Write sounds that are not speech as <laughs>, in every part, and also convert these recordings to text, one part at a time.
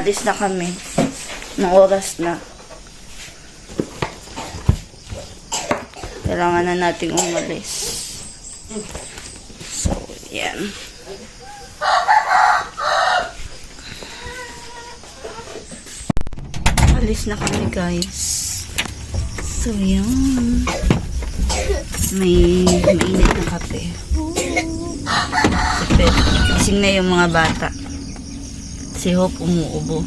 alis na kami. Ng oras na. Kailangan na nating umalis. So, yan. Alis na kami, guys. So, yan. May mainit na kape. Gising na yung mga bata. Si Hope umuubo.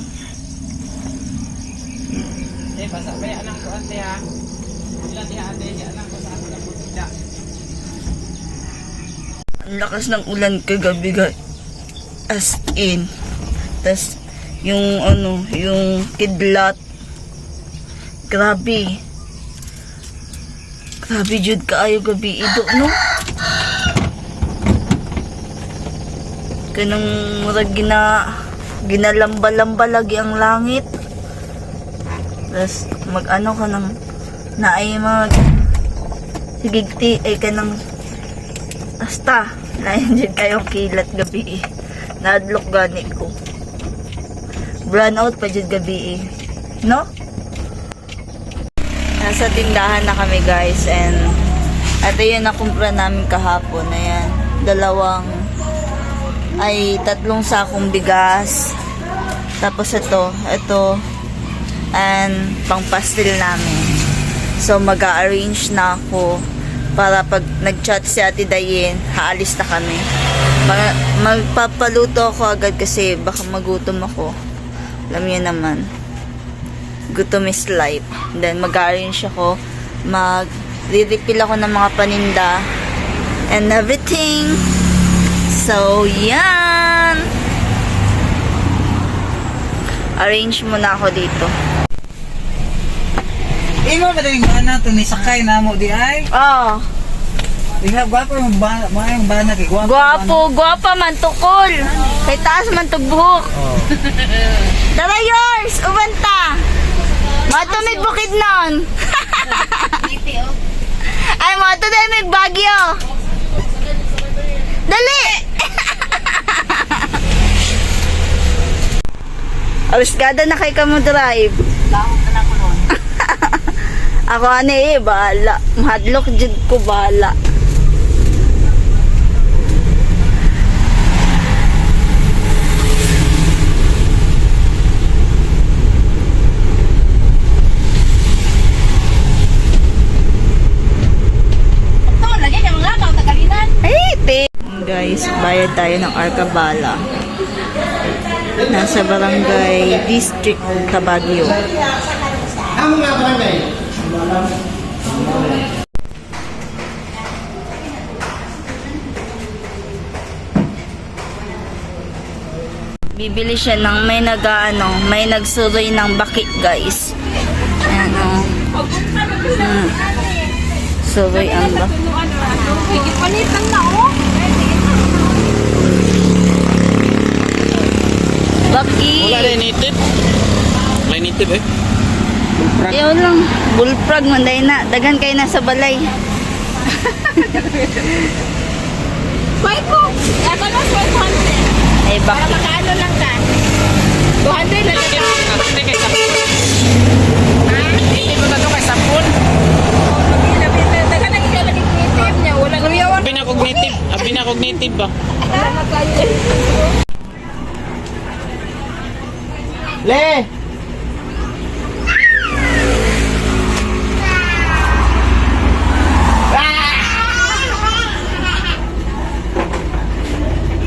Eh, basa ba yan ang kuwan tiya? Ilan tiya ate, tiya lang ko sa ako na. Ang lakas ng ulan kagabi, guys. As in. Tas, yung ano, yung kidlat. Grabe. Grabe, Jud, kaayo gabi. Ido, no? Kanang murag gina, ginalamba-lamba lagi ang langit. Tapos, mag-ano ka ng, naay mag, sigigti, ay ka ng, Basta, layan <laughs> dyan kayong kilat gabi eh. Nadlock gani ko. Brown out pa dyan gabi eh. No? Nasa tindahan na kami guys and ito yung nakumpra namin kahapon. Ayan, dalawang ay tatlong sakong bigas. Tapos ito, ito and pang pastel namin. So mag-arrange na ako para pag nag-chat si Ate Dayen, haalis na kami. Mag- magpapaluto ako agad kasi baka magutom ako. Alam niyo naman. Gutom is life. Then mag-arrange ako. Mag-refill ako ng mga paninda and everything. So, yan! Arrange muna ako dito. Ingo ba yung bana to ni sakay na mo di ay? Oh, Iha gwapo yung bana, mga yung bana kay gwapo. Guwapo, guwapa man tukol. Kay taas man tugbuhok. Oh. <laughs> Tara yours, ubanta. Mato may bukid nun. <laughs> Ay, mato dahil may bagyo. Dali! Awiskada na kay kamo drive. Lamok na ko ron. <laughs> Ako ano eh, bahala. Mahadlok jud ko bahala. Guys, bayad tayo ng Arcabala. Nasa barangay District Cabagyo. Bibili siya ng may nag-ano, may nagsuroy ng bakit guys. Ayan o. Hmm. Suroy ang bakit. Higit palitan na, oh. Baki! Wala rin native. May native eh. Yun lang. Bullfrog man dahil na. Dagan kayo na sa balay. Swipe ko. Ito na, swipe 100. Ay, Para baki. makaano lang ka. 200 na lang. Hindi kay sapon. Hindi ko na to kay sapon. Daga na ikaw lagi creative niya. Wala na cognitive. Abi na cognitive ba? Le!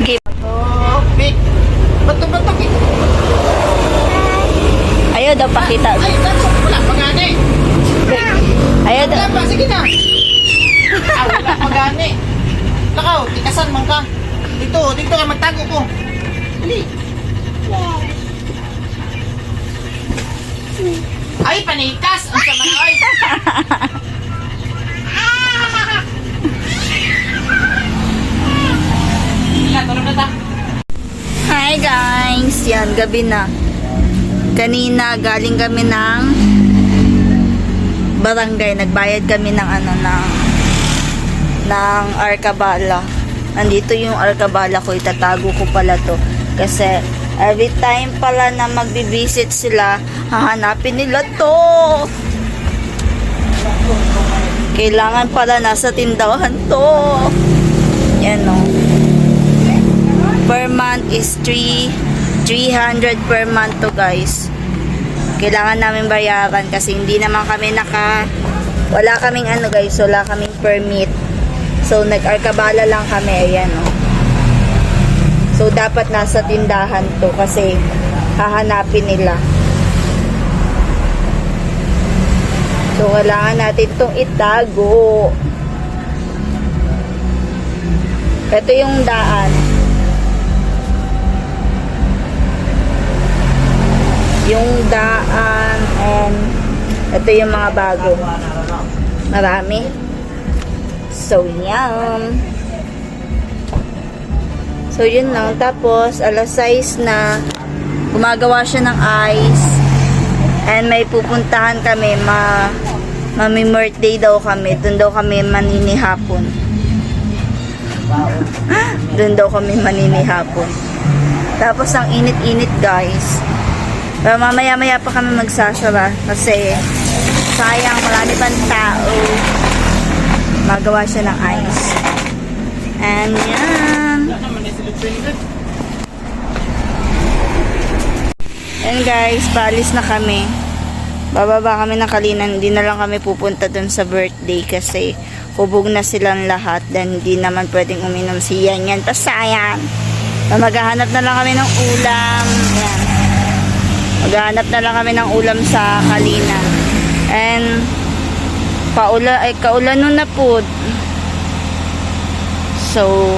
Gip. Oh, big. Bato bato ki. Ayaw daw pakita. Ay, that's wala pagani. Ayaw daw. Wala pa, sige na. Ah, wala pagani. Lakaw, tikasan man ka. Dito, dito ka magtago ko. Dali. Ay, panikas! Ang sama na, ay! Hi guys! Yan, gabi na. Kanina, galing kami ng barangay. Nagbayad kami ng ano, ng ng Arcabala. Nandito yung Arcabala ko. Itatago ko pala to. Kasi Every time pala na magbibisit sila, hahanapin nila to. Kailangan pala nasa tindahan to. Yan o. Per month is 3 300 per month to guys. Kailangan namin bayaran kasi hindi naman kami naka wala kaming ano guys, wala kaming permit. So nag-arkabala lang kami, ayan o. So dapat nasa tindahan to kasi hahanapin nila. So kailangan natin itong itago. Ito yung daan. Yung daan and ito yung mga bago. Marami. So, yan. So, yun lang. Tapos, alas 6 na gumagawa siya ng ice. And may pupuntahan kami. Ma, mami birthday daw kami. Doon daw kami maninihapon. <gasps> Doon daw kami maninihapon. Tapos, ang init-init guys. Pero mamaya-maya pa kami magsasara. Kasi, sayang, marami pang tao. Magawa siya ng ice. And yan. And guys, paalis na kami. Bababa kami ng kalinan. Hindi na lang kami pupunta dun sa birthday kasi hubog na silang lahat. Dan hindi naman pwedeng uminom si Yan Yan. Pasayang. Maghahanap na lang kami ng ulam. Yan. Maghahanap na lang kami ng ulam sa kalinan. And paula ay kaulan nun na po. So,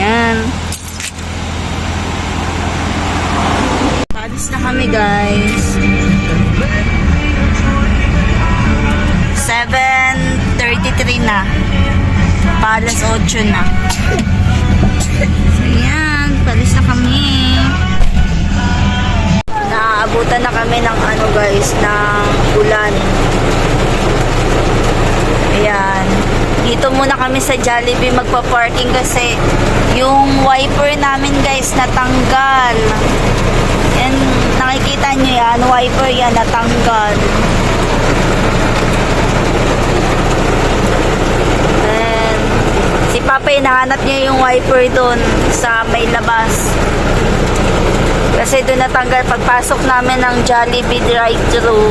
yan. Paalis na kami guys. 7.33 na. Paalas 8 na. So, yan. Paalis na kami. Naaabutan na kami ng ano guys, ng ulan. Ayan. Dito muna kami sa Jollibee magpa-parking kasi yung wiper namin guys natanggal. Yan, nakikita nyo yan, wiper yan natanggal. And, si Papa hinahanap niya yung wiper doon sa may labas. Kasi doon natanggal pagpasok namin ng Jollibee drive-thru.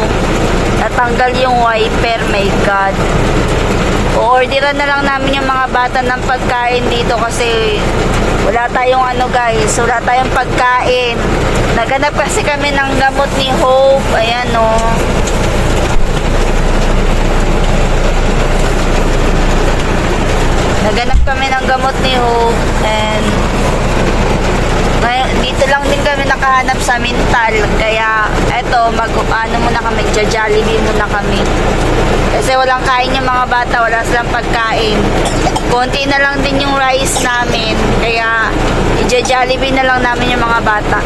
Natanggal yung wiper, my God. O-orderan na lang namin yung mga bata ng pagkain dito kasi wala tayong ano guys, wala tayong pagkain. Naganap kasi kami ng gamot ni Hope. Ayan o. Naganap kami ng gamot ni Hope and ngayon, dito lang din kami nakahanap sa mental. Kaya, eto, mag, ano muna kami, Jollibee muna kami. Kasi walang kain yung mga bata, wala silang pagkain. Konti na lang din yung rice namin. Kaya, i-Jollibee na lang namin yung mga bata.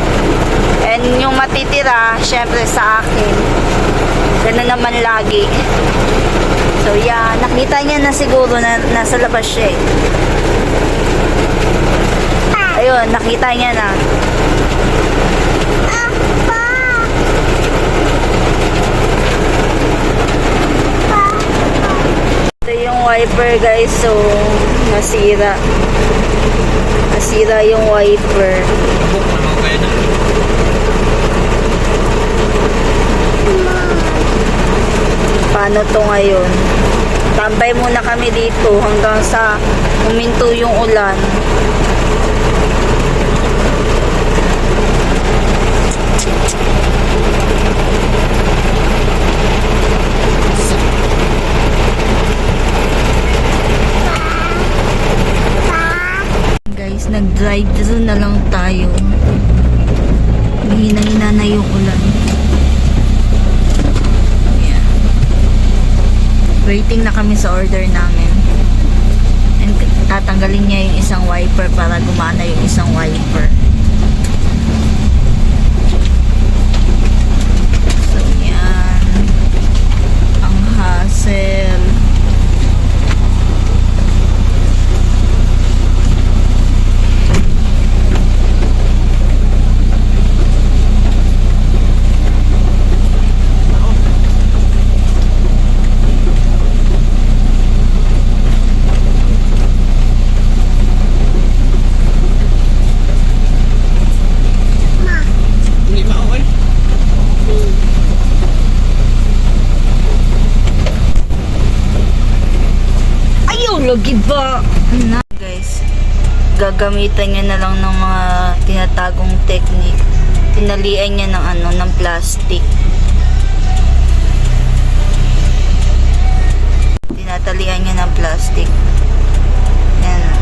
And yung matitira, syempre sa akin. Ganun naman lagi. So, yeah, nakita niya na siguro na nasa labas siya eh. Ayun, nakita niya na. Ito yung wiper guys, so nasira. Nasira yung wiper. Paano to ngayon? Tambay muna kami dito hanggang sa huminto yung ulan. Guys, nag-drive thru na lang tayo. Mahina-hina na yung ulan. Ayan. Waiting na kami sa order namin. And tatanggalin niya yung isang wiper para gumana yung isang wiper. So, yan. Ang hassle. Lagi ba? Na. Guys, gagamitan niya na lang ng mga tinatagong technique. Tinalian niya ng ano, ng plastic. Tinatalian niya ng plastic. Yan.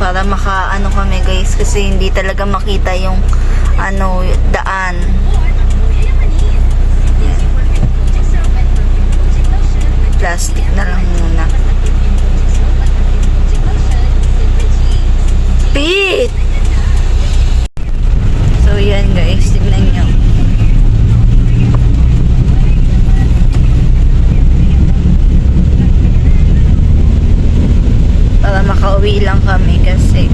Para maka ano kami guys kasi hindi talaga makita yung ano daan. Plastic na lang muna. Pete! So yan guys, tignan nyo. Para makauwi lang kami kasi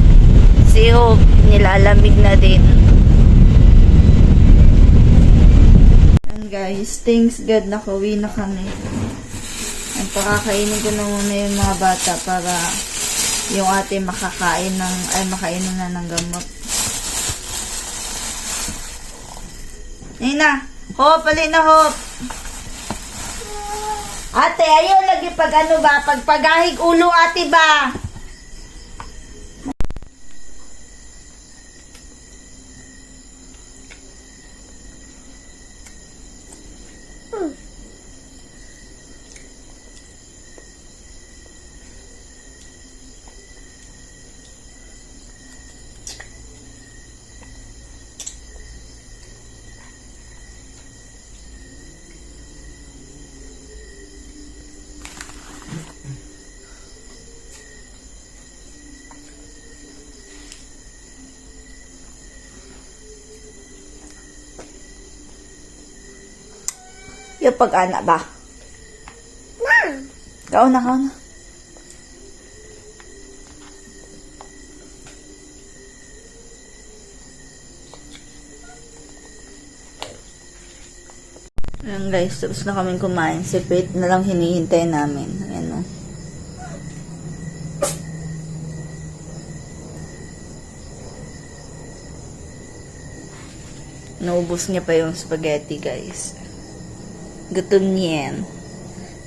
si Hope nilalamig na din. And guys, thanks God nakauwi na kami. Pakakainin ko na muna yung mga bata para yung ate makakain ng, ay makainom na ng gamot. Nina, hop, alin na hop. Ate, ayaw lagi pag ano ba, pag pagahig ulo ate ba? Yung pag-ana ba? Na. Kao na, kao na. Ayan guys, tapos na kaming kumain. Si Pete na lang hinihintay namin. Ayan o. Naubos niya pa yung spaghetti guys. Gutom niyan.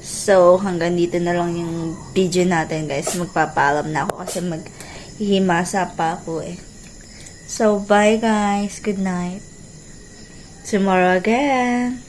So, hanggang dito na lang yung video natin, guys. Magpapaalam na ako kasi maghihimasa pa ako eh. So, bye guys. Good night. Tomorrow again.